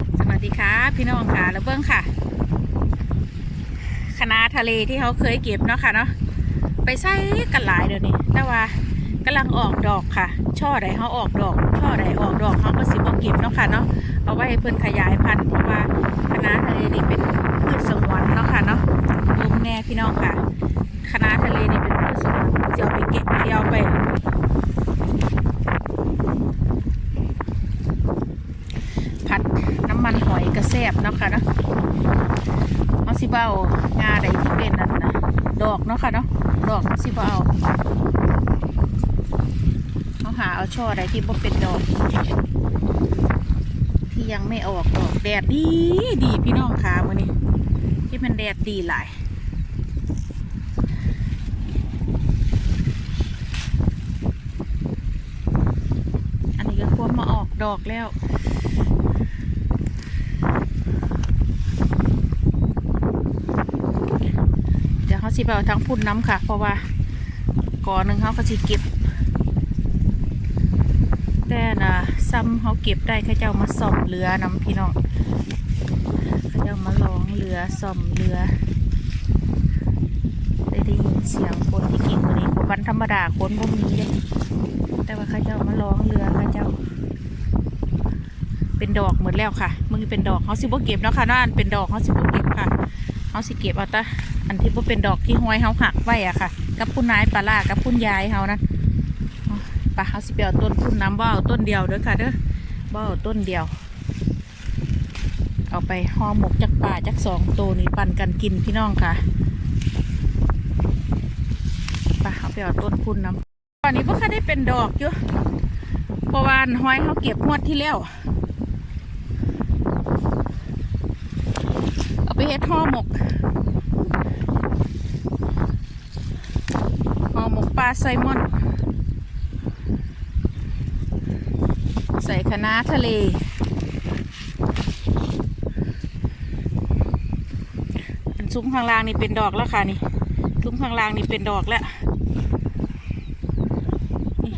สวัสดีค่ะ พี่น้องค่ะแล้วเบิ้งค่ะคณะทะเลที่เขาเคยเก็บเนาะค่ะเนาะไปใส่กันหลายเดี๋ยวนี้แต่ว่ากำลังออกดอกค่ะ ช่อใดเขาออกดอก ช่อใดออกดอกเขาก็สิบ่เก็บเนาะค่ะเนาะเอาไว้ให้เพิ่อนขยายพันธุ์เพราะว่าคณะทะเลนี่เป็นพืชสงวนเนาะค่ะเนาะลมแน่พี่น้องค่ะคณะทะเลนี่เป็นพืชสงวนเดี๋ยวไปเก็บเดี๋ยวไป ผัดน้ำมันหอยกระแซบเนาะค่ะเนาะเอาสิเบางาใดที่เป็นนั่นนะดอกเนาะค่ะเนาะดอกเอาสิเบเอาเอาหาเอาช่อใดที่บ่เป็นดอก ที่ยังไม่ออกดอกแดดดีดีพี่น้องขามือนี้ที่มันแดดดีหลายอันนี้ก็ควรมาออกดอกแล้ว เขาสิไปเอาทั้งพุ่นน้ำค่ะ เพราะว่าก่อนหนึ่งเขาก็สิเก็บ แต่นะซ้ำเขาเก็บได้ข้าเจ้ามาซ่อมเรือน้ำพี่น้องเข้าเจ้ามาลองเรือซ่อมเรือได้ได้ยินเสียงคนที่กินวันนี้วันธรรมดาคนบ่มีเลยแต่ว่าเข้าเจ้ามาลองเรือเข้าเจ้า เป็นดอกหมดแล้วค่ะมึงเป็นดอกเขาสิบ่เก็บเนาะค่ะนาะอันเป็นดอกเขาสิบ่เก็บค่ะเขาสิเก็บเอาตะ อันที่บ่าเป็นดอกที่ห้อยเขาหักไว้อะค่ะ กับพุ่นนายปลาล่ากับพุ่นยายเขานั้นอ๋อไปเขาสิไปเอาต้นพุ่นน้ำบ่เอาต้นเดียวเด้อค่ะเด้อบ่เอาต้นเดียว เอาไปห่อหมกจักป่าจักสองตัวนี่ปั่นกันกินพี่น้องค่ะไปเอาไปเอาต้นพุ่นน้ำตอนนี้พวกเขาได้เป็นดอกอยู่เพระวานห้อยเขาเก็บงวดที่แล้วเอาไปเฮ็ดห่อหมกห่อหมก ปลาไซลมอน ใส่คะน้าทะเล อันซุ้มข้างล่างนี่เป็นดอกแล้วค่ะนี่ซุ้มข้างล่างนี่เป็นดอกแล้วนี่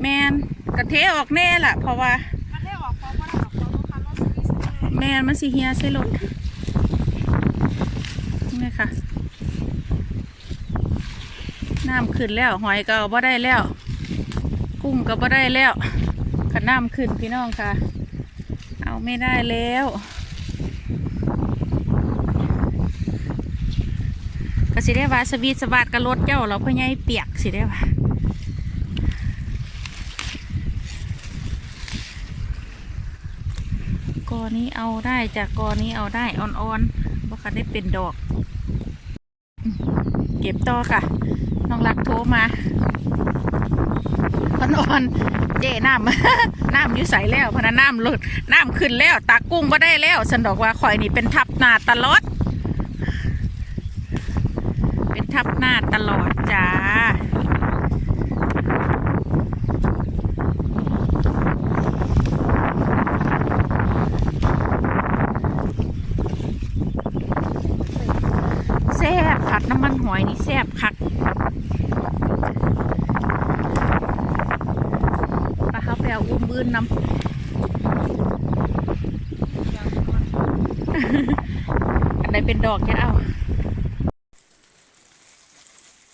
แมนกระเทออกแน่ล่ะ เพราะว่ามันได้ออกเพราะว่าเราเขาลูกค้ารถสวิสเตอร์แม่นมันสิเฮียใส่รถนี่ค่ะ น้ำขึ้นแล้ว หอยก็บ่ได้แล้ว กุ้งก็บ่ได้แล้วขันน้ำขึ้นพี่น้องค่ะ เอาไม่ได้แล้วก็สิได้ว่าสวีสวัสดกับรถเจ้าเราพ่อใหญ่เปียกสิได้ว่ากอนี้เอาได้จากกอนี้เอาได้อ่อนๆว่าคันได้เป็นดอก เก็บต่อค่ะ น้องรักโทรมาอ่อนๆเจ๊น้ำน้ำอยู่ใสแล้วพนั้นน้ำลดน้ำขึ้นแล้วตากุ้งก็ได้แล้วฉันดอกว่าข่อยนี่เป็นทับหนาตลอด เป็นทับหน้าตลอดจ้า แซ่บผัดน้ำมันหอยนี่แซ่ บคักปลาเขาไปเอาอุ้มบืนนำอันใดเป็นดอกจะเอา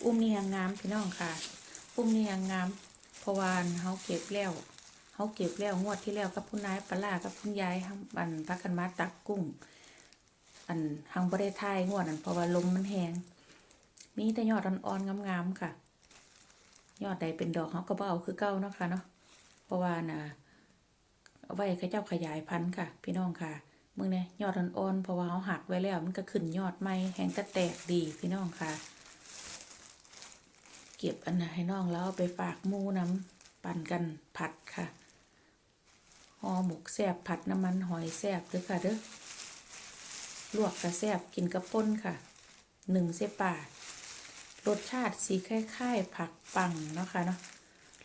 อุ้มนี่ยังงามพี่น้องค่ะ อุ้มนี่ยังงามเพราะว่าเขาเก็บแล้วเขาเก็บแล้วงวดที่แล้วกับพุ่นนายปลาร้ากับพุ่นยายหังบันพักกันมาตักกุ้ง อันหังบ่ได้ทายงวดนั้นเพราะว่าลมมันแหง มีแต่ยอดอ่อนๆงามๆค่ะ ยอดใดเป็นดอกเขาก็บ่เอาคือเก่าเนาะค่ะเนาะเพราะว่าน่ะเอาไว้เขาเจ้าขยายพันธุ์ค่ะ พี่น้องค่ะมึงเนี่ยยอดอ่อนๆเพราะว่าเขาหักไว้แล้วมันก็ขึ้นยอดใหม่แหงก็แตกดีพี่น้องค่ะ เก็บอันไหนให้น้องแล้วเอาไปฝากมูน้ำปั่นกันผัดค่ะห่อหมกแซบผัดน้ำมันหอยแซบเด้อค่ะเด้อลวกกระแซบกินกระป้นค่ะหนึ่งเสป่า รสชาติสีคล้ายๆผักปังเนาะค่ะเนาะ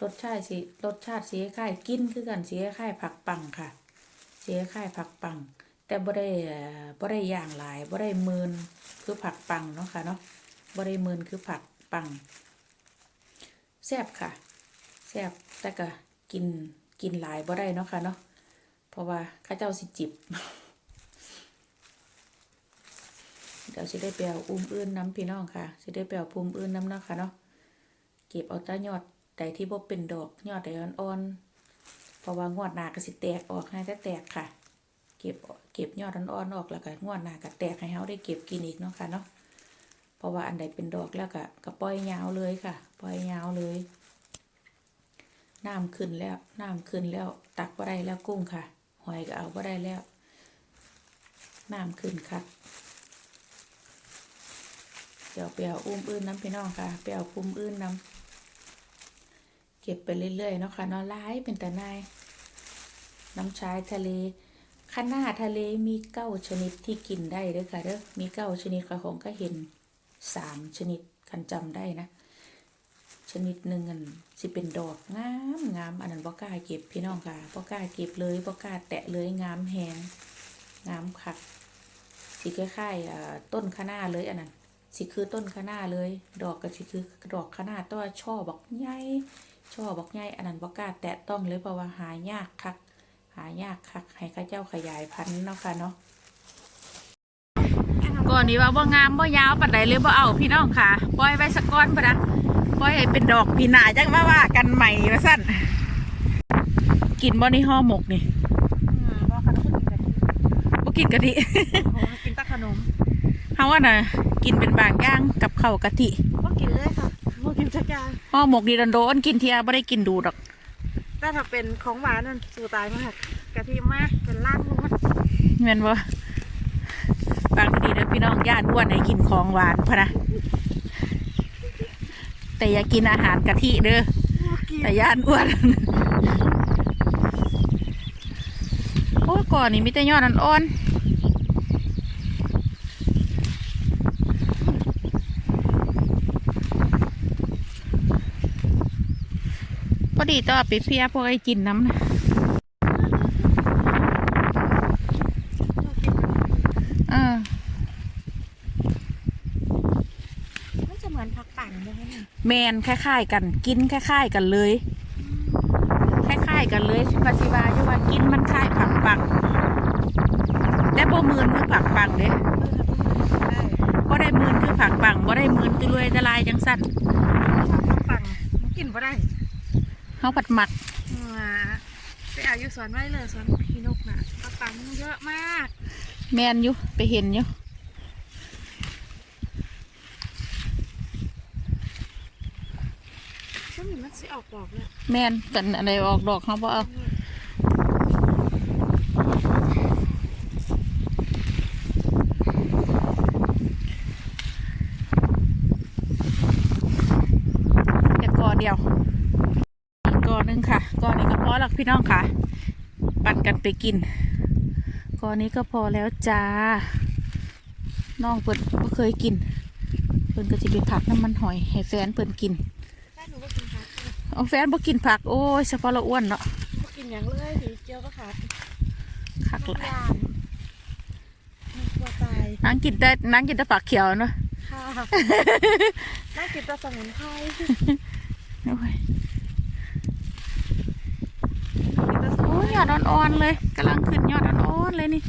รสชาติสีรสชาติสีคล้ายกินคือกันสีคล้ายผักปังค่ะสีคล้ายผักปัง แต่บ่ได้บ่ได้ย่างหลายบ่ได้เมินคือผักปังเนาะค่ะเนาะบ่ได้เมินคือผักปังแซ่บค่ะแซ่บแต่ก็กินกินหลายบ่ได้เนาะค่ะเนาะเพราะว่าข้าเจ้าสิจิบ เดี๋ยวสิได้ไปเอาอุ้มอื่นน้ำพี่น้องค่ะสิได้ไปเอาภูมิอื่นน้ำเนาะค่ะเนาะเก็บเอาแตายอดใดที่บ่เป็นดอกยอดใดอ่อนๆเพราะว่างวดหน้าก็สิแตกออกให้แต่แตกค่ะ เก็บเก็บยอดอ่อนๆออกแล้วก็งวดหน้าก็แตกให้เฮาได้เก็บกินอีกเนาะค่ะเนาะเพราะว่าอันใดเป็นดอกแล้วก็ก็ปล่อยยาวเลยค่ะ ปล่อยยาวเลยน้ำขึ้นแล้วน้ำขึ้นแล้ว ตักบ่ได้แล้วกุ้งค่ะหอยก็เอาบ่ได้แล้วน้ำขึ้นค่ะ เดี๋ยวไปเอาอุ้มอื่นน้ำพี่น้องค่ะไปเอาคุมอื่นน้ำเก็บไปเรื่อยๆเนาะค่ะเนอนร้ายเป็นแต่นายน้ำชายทะเลข้าหน้าทะเลมีเก้าชนิดที่กินได้เด้อค่ะเด้อมีเก้าชนิดค่ะของก็เห็นสามชนิดคันจำได้นะ ชนิดหนึ่งอันสิเป็นดอกงามงามอันนั้นบ่กล้าเก็บพี่น้องค่ะบ่กล้าเก็บเลยบ่กล้าแตะเลยงามแหงงามคักสิคล้ายๆอ่าต้นคะน้าเลยอันนั้น สิคือต้นคะน้าเลย ดอกก็สิคือดอกคะน้าแตัวาช่อบอกใหญ่ช่อบอกใหญ่อันนั้นบ่กล้าแตะต้องเลยเพราะว่าหายากคัก หายากคักให้ข้าเจ้าขยายพันธุ์เนาะค่ะเนาะก่อนนี้ว่าบ่งามบ่ยาวปานใดเลยบ่เอาพี่น้องค่ะปล่อยไว้สักก้อนพะนะปล่อยให้เป็นดอกพี่หนาจังมาว่ากันใหม่ว่าซั่นกินบ่นี่ห่อหมกนี่อ่าว่าขนมกินกะทิบ่กินกะทิโอ้กินแตะขนม เฮาว่าน่ะกินเป็นบางอย่างกับข้าวกะทิว่ากินเลยค่ะว่ากินจักอยางห่อหมกดีดันโดนกินเทียบ่ได้กินดูดอกแต่ถ้าเป็นของหวานนั่นสู่ตายมากกะทิมากเป็นล่างลงมาแม่นบ่บางทีเด้อพี่น้องย่านอ้วนให้กินของหวานพะนะแต่อย่ากินอาหารกะทิเด้อว่ากินแต่ย่านอ้วนโอ้ยก่อนนี่มีแต่ยอดอ่อนๆ ดีต่อไปเพียพวกไอ้กินน้ำนะเออมันจะเหมือนผักปั่นเลยนะเนี่ยแมนคล้ายๆกัน กินคล้ายๆกันเลยคล้ายๆกันเลยปฏิวาอยู่ว่ากินมันคล้ายผักปังแต่บ่มืนคือผักปังเด้เออได้บ่ได้มืนคือผักปังบ่ได้มืนตุรวยตะลายจังสั้นชอบผักปั่นมันกินบ่ได้ เฮาผัดหมักอ่าไปเอาอยู่สวนไว้เลยสวนพี่นกน่ะผักปั่นเยอะมาก แมนอยู่ไปเห็นอยู่ช่วงนี้มันสิออกดอกเลยแมนกันอะไรออกดอกเฮาบ่เอาแค่กอเดียวอีกกอหนึงค่ะกอนี้ก็พอแล้วพี่น้องค่ะ ปั่นกัน ไปกินกอนี้ก็พอแล้วจ้าน้องเปิดก็เคยกิน เพิ่นก็จะไปผักน้ำมันหอยให้แฟนเพิ่นกินได้หนูก็กินผักเอาแฟนบ่กินผักโอ้ยเฉพาะเราอ้วนเนาะก็กินอย่างเลยผีเจียวก็ขาดคักทุหกลายอย่างมันกลัวตายนางกินแต่นางกินแต่ผักเขียวเนาะค่ะน่ากินแต่สมุนไพร โอ้ย กินแต่สมุ โอ้ น ยอดอ่อนๆเลยกำลังขึ้นยอดอ่อนๆเลยนี่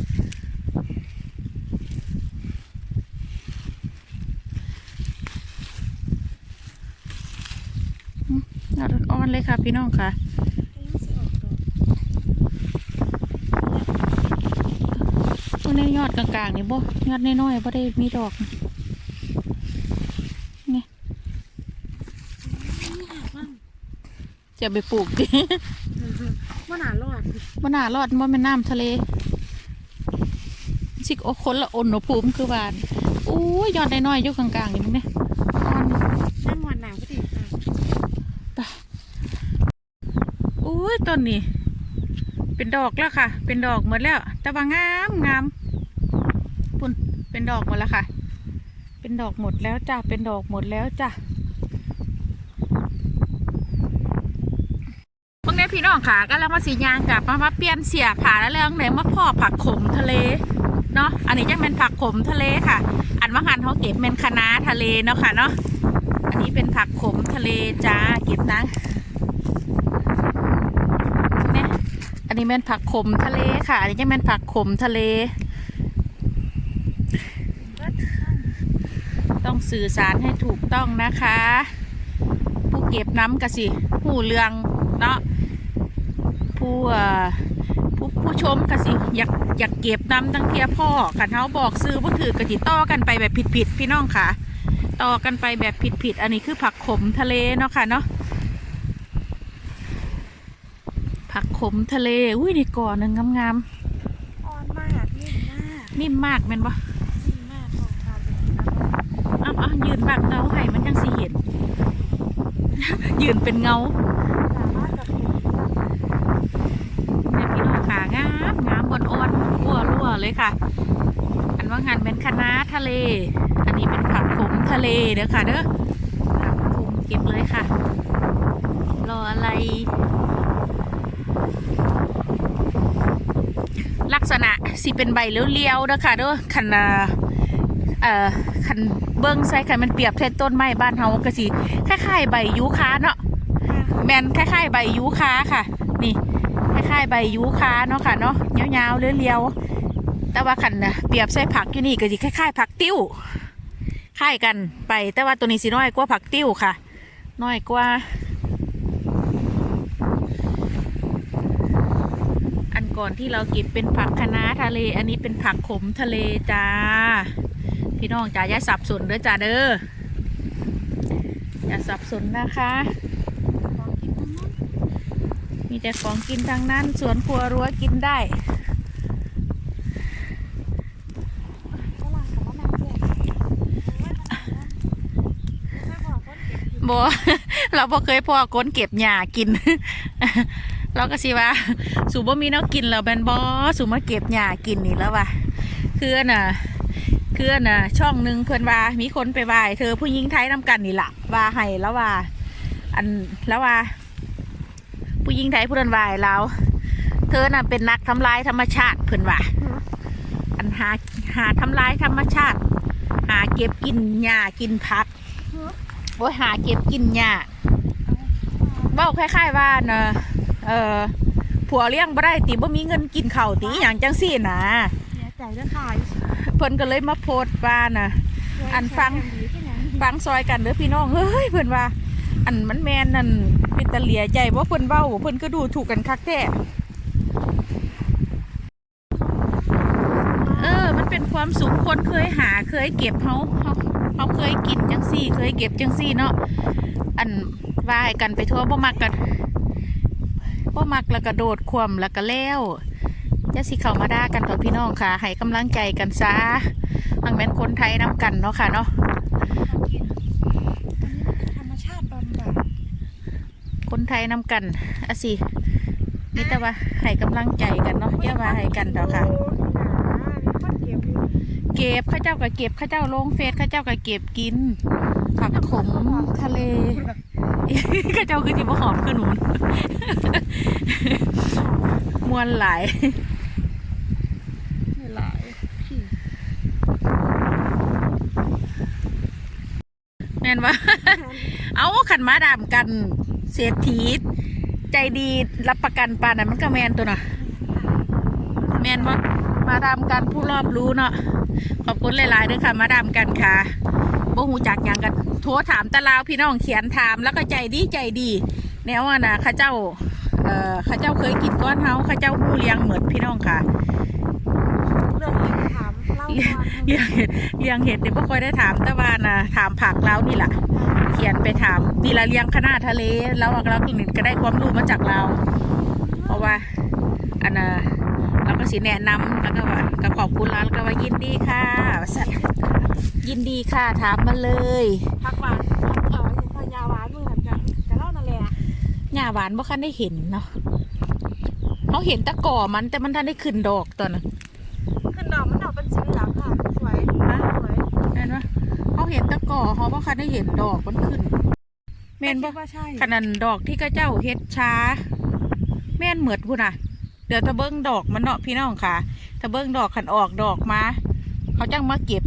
ยอดอ่อนๆเลยค่ะพี่น้องค่ะพวกนี้ยอดกลางๆนี่บ่ยอดน้อยๆบ่ได้มีดอกนี่จะไปปลูกดิ บ่น่ารอดบ่แม่นน้ำทะเลสิกโอคนละอนอุณหภูมิคือหวานอู้ยยอดน้อยๆอยู่กลางๆนี่มึงเนี่ยอ่อนนั่งวันหนาวก็ดีค่ะอู้ยต้นนี้ เป็นดอกแล้วค่ะ เป็นดอกหมดแล้ว แต่ว่างามงามปุ่นเป็นดอกหมดแล้วค่ะ เป็นดอกหมดแล้วจ้ะเป็นดอกหมดแล้วจ้ะ พี่น้องค่ะก็แล้วมาสียางกลับมามาเปลี่ยนเสียผ่าแล้วเรื่องไหนมาพ่อผักขมทะเลเนาะอันนี้จะเป็นผักขมทะเลค่ะ อันว่าหันเขาเก็บเป็นคะน้าทะเลเนาะค่ะเนาะอันนี้เป็นผักขมทะเลจ้าเก็บนะเนี่ยอันนนี้แม่นผักขมทะเลค่ะ อันนี้จะแม่นผักขมทะเล ต้องสื่อสารให้ถูกต้องนะคะ ผู้เก็บน้ำกะสิผู้เรืองเนาะ ผู้เอ่อผู้ผู้ชมกะสิอยากอยากเก็บน้ำตั้งเทียพ่อขันเขาบอกซื้อบ่ถือกะจิต่อกันไปแบบผิดๆพี่น้องค่ะ ต่อกันไปแบบผิดๆอันนี้คือผักขมทะเลเนาะค่ะเนาะผักขมทะเลอุ้ยในก่อหนึ่งงามอ่อนมากนิ่มมากๆนิ่มมากแม่นปะนิ่มมากของทานเป็นกินอร่อยอ้าวอ้าวยืนบังเงาให้มันจังสิเห็นยืนเป็นเงา สามารถกับผิว เนี่ยพี่น้องขางามงามบนอ่อนรั่วรั่ว เลยค่ะ อันว่างานเป็นคณะทะเล อันนี้เป็นผักขมทะเลเด้อค่ะเด้อผักขมเก็บเลยค่ะ รออะไร ลักษณะสิเป็นใบเลี้ยวๆเด้อค่ะเด้อคันอ่าเอ่อคันเบิ้งใส่คันมันเปรียบเทียบต้นไม้บ้านเฮาก็สิคล้ายๆใบยูคาเนาะแมนคล้ายๆใบยูคาค่ะ นี่คล้ายๆใบยูคาเนาะค่ะเนาะยาวๆเรียวๆ แต่ว่าขันนะเปรียบใส่ผักอยู่นี่ก็สิคล้ายๆผักติ้วคล้ายกันไป แต่ว่าตัวนี้สิน้อยกว่าผักติ้วค่ะ น้อยกว่า อันก่อนที่เราเก็บเป็นผักคะน้าทะเล อันนี้เป็นผักขมทะเลจ้า พี่น้องจ้าอย่าสับสนเด้อจ้าเด้ออย่าสับสนนะคะมีแต่ของกินทางนั้นสวนครัวรั้วกินได้ ฝรั่งกับมะนาวเนี่ยไม่บอกว่าเก็ บเราบ่เคยพอก้นเก็บหญ้ากิน เราก็สิว่า สูบ่มีแนวกินแล้วแบนบอสูมาเก็บหญ้ากินนี่แล้วว่ะคืออน่ะคืออน่ะ ช่องหนึ่งเพื่อนว่า มีคนไปไหว้เธอผู้หญิงไทยนำกันนี่ล่ะว่าให้แล้วว่า อันแล้วว่า ผู้หญิงไทยผู้นั้นไหว้เราเธอน่ะเป็นนักทำลายธรรมชาติเพื่อนว่าอันหาหาทำลายธรรมชาติ หาเก็บกินหญ้ากินผัก โอ้ยหาเก็บกินหญ้าเบ้าคล้ายๆว่าเนอะเออผัวเลี้ยงบ่ได้ติบ่มีเงินกินข้าวติอหย่างจังซี่นะเสียใจด้วยค่ะเพิ่นก็เลยมาโพสต์ว่านะอันฟังฟังซอยกันเด้อพี่น้องเฮ้ยเพิ่นว่า อันมันแม่นนั่นเป็นตะเหลียใจว่าเพิ่นเว้าเพิ่นก็ดูถูกกันคักแท้เออ มันเป็นความสุขคนเคยหาเคยเก็บเฮาเฮา เฮาเคยกินจังซี่ เคยเก็บจังซี่เนาะอันว่าให้กันไปทั่วบ่มักกันบ่มักแล้วก็โดดควมแล้วก็แล้วจะสิเข้ามาด่ากันกับพี่น้องค่ะให้กำลังใจกันซะอังแม่นคนไทยนํกันเนาะค่ะเนาะของกินอันนี้มันธรรมชาติบำบัดคนไทยนำกันอะสินี่แต่ว่าให้กำลังใจกันเนาะอย่าว่าให้กันเถอะค่ะ โอ้หนามีคนเก็บอยู่ เก็บข้าเจ้าก็เก็บข้าเจ้าลงเฟซข้าเจ้าก็เก็บกินผักขมทะเลข้าเจ้าคือจิบหอมขึ้นหนูมวนหลายไม่หลายพี่แม่นว่าเอาขันมาดามกันเศรษฐีใจดีรับประกันปานนั้นมันก็แมนตัวน่ะ แมนว่ามาดามกันผู้รอบรู้เนาะ ขอบคุณหลายๆด้วยค่ะ มาดามกันค่ะบ่หูจักหยังกันโทรถามตะลาวพี่น้องเขียนถามแล้วก็ใจดีใจดี แนวว่านะข้าเจ้าเอ่อข้าเจ้าเคยกินก้อนเฮาข้าเจ้าหูเลี้ยงเหมือนพี่น้องค่ะเรื่องอะไรถามเล่าก่อนเลี้ยงเห็ดเลี้ยงเห็ดเนี่ยบ่ค่อยได้ถามแต่ว่านะถามผักแล้วนี่แหละเขียนไปถามนี่ละเลี้ยงคณะทะเลแล้วเราก็ได้ความรู้มาจากเรา เพราะว่าอันน่ะ เราก็สิแนะนำแล้วก็ว่าก็ขอบคุณร้านก็ว่ายินดีค่ะว่าซั่นยินดีค่ะถามมาเลยพักหวานเออพยาหวานมือเหมือนกันแต่เล่านั่นแหละหญ้าหวานบ่คันได้เห็นเนาะเขาเห็นแตะก่อมันแต่มันทันได้ขึ้นดอกตอนนั้นขึ้นดอกมันดอกเป็นสีเหลืองค่ะสวยนะสวยเห็นปะเขาเห็นแตะก่อเขาบ่คันได้เห็นดอกมันขึ้นแม่นบ่คิดว่าใช่ขนาดดอกที่กระเจ้าเฮ็ดช้า แม่นเหมือดพุ่นน่ะ เดี๋ยวถ้าเบิ้งดอกมันเนาะพี่น้องค่ะ ถ้าเบิ้งดอกขันออกดอกมา เขาจังมาเก็บ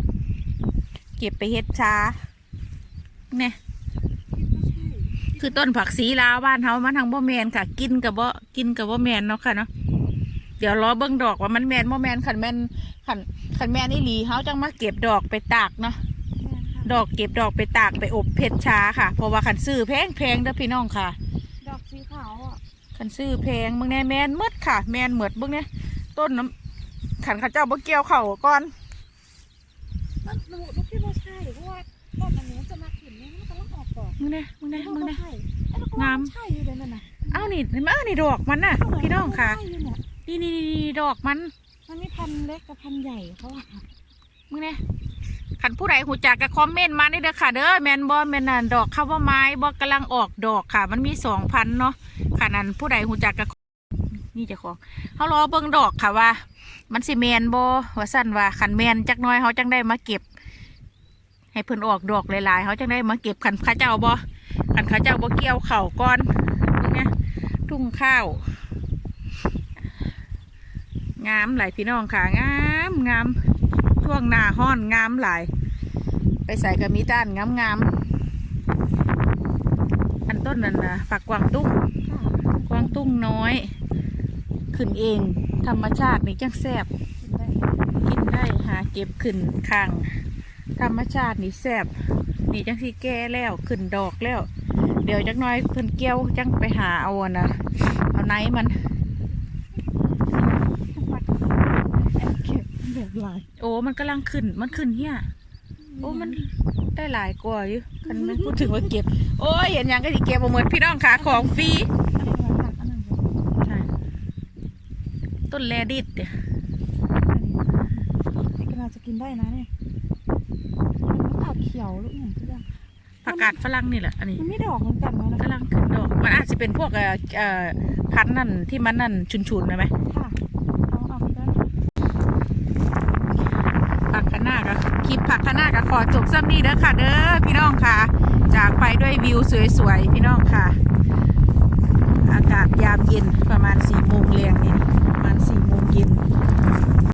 เก็บไปเฮ็ดช้าเนี่ยคือต้นผักสีลาวบ้านเฮามันทางบ่แมนค่ะ กินกับบ่กินกับบ่แมนเนาะค่ะเนาะมเดี๋ยวรอเบิ่งดอกว่ามันแมนบ่แมนขันแมนขันขันแมนอีหลีเขาจังมาเก็บดอกไปตากเนาะแม่ค่ะดอกเก็บดอกไปตากไปอบเพชรช้าค่ะ เพราะว่าขันซื้อแพงแพงเด้อพี่น้องค่ะ ดอกสีขาวอะ ขันซื้อแพงมึงแน่แมนหมดค่ะ แมนเหมือดเบิ่งเนี่ยต้นน้ำขันเข้าเจ้าบ่เกี่ยวเข่าก่อนมันหนูลูกพี่บ่ใช่เพราะว่าตอนอันนี้จะมาขึ้นเนี่ยมันกำลังออกดอกมึงเนี่ยมึงเนี่ยมึงเนี่ยใช่ไอ้มันก็ว่งามใช่อยู่เลยนั่นน่ะเอ้านี่เห็นไหมเอ้านี่ดอกมันน่ะพี่น้องค่ะใช่อยู่เนี่ยนี่นี่นี่นี่ดอกมัน มันมีพันธุ์เล็กกับพันธุ์ใหญ่เขาอะมึงเนี่ย ขันผู้ใดหูจักก็คอมเมนต์มาได้เด้อค่ะเด้อแมนบอแมนนันดอกข้าวว่าไม้บอกำลังออกดอกค่ะ มันมีสองพันเนาะค่ะนั่นผู้ใดหูจักก็นี่จะของเขารอเบิ่งดอกค่ะว่า มันสิแมนบอว่าสั่นว่าขันแมนจักน้อยเขาจังได้มาเก็บ ให้เพิ่นออกดอกหลายๆเขาจังได้มาเก็บขันข้าเจ้าบอขันข้าเจ้าบอเกี่ยวเข่าก่อนนี่เนี่ยทุ่งข้าวงามหลายพี่น้องค่ะงามงาม ช่วงหน้าห้อนงามหลาย ไปใส่กระมีต้านงามงามอันต้นนั่นนะฝักกวางตุ้งค่ะกวางตุ้งน้อย ขึ้นเอง ธรรมชาตินี่จังแซบกินได้กินได้หาเก็บขึ้นข้างธรรมชาตินี่แซบนี่จังที่แก่แล้วขึ้นดอกแล้ว เดี๋ยวจักน้อยเพิ่นเกี้ยวจังไปหาเอานะเอาไหนมัน เก็บแบบ หลายโอ้มันกำลังขึ้น มันขึ้นเฮียโอ้มันได้หลายกว่าอยู่คันแมันพูดถึงว่าเก็บ โอ้ยเห็นหยังก็สิเก็บเอาหมดพี่น้องขาของฟรีอันนั้นอันนั้นใช่ต้นแลดิดเนี่ยนี่ก็น่าจะกินได้นะเนี่ยมันผักเขียวหรืออย่างที่เรียกผักกาดฝรั่งนี่แหละอันนี้มันไม่ดอกเหมือนกันนะกำลังขึ้นดอก มันอาจจะเป็นพวกเอ่อเอ่อพันธุ์นั่นที่มันนั่นชุนๆนะไหมค่ะเอาเอาไปได้ ผักคะน้าก็ คลิปผักคะน้าก็ขอจบซ้ำนี้เด้อค่ะเด้อพี่น้องค่ะ จากไปด้วยวิวสวยๆพี่น้องค่ะ อากาศยามเย็นประมาณสี่โมงเรียงนี่ประมาณสี่โมงเย็น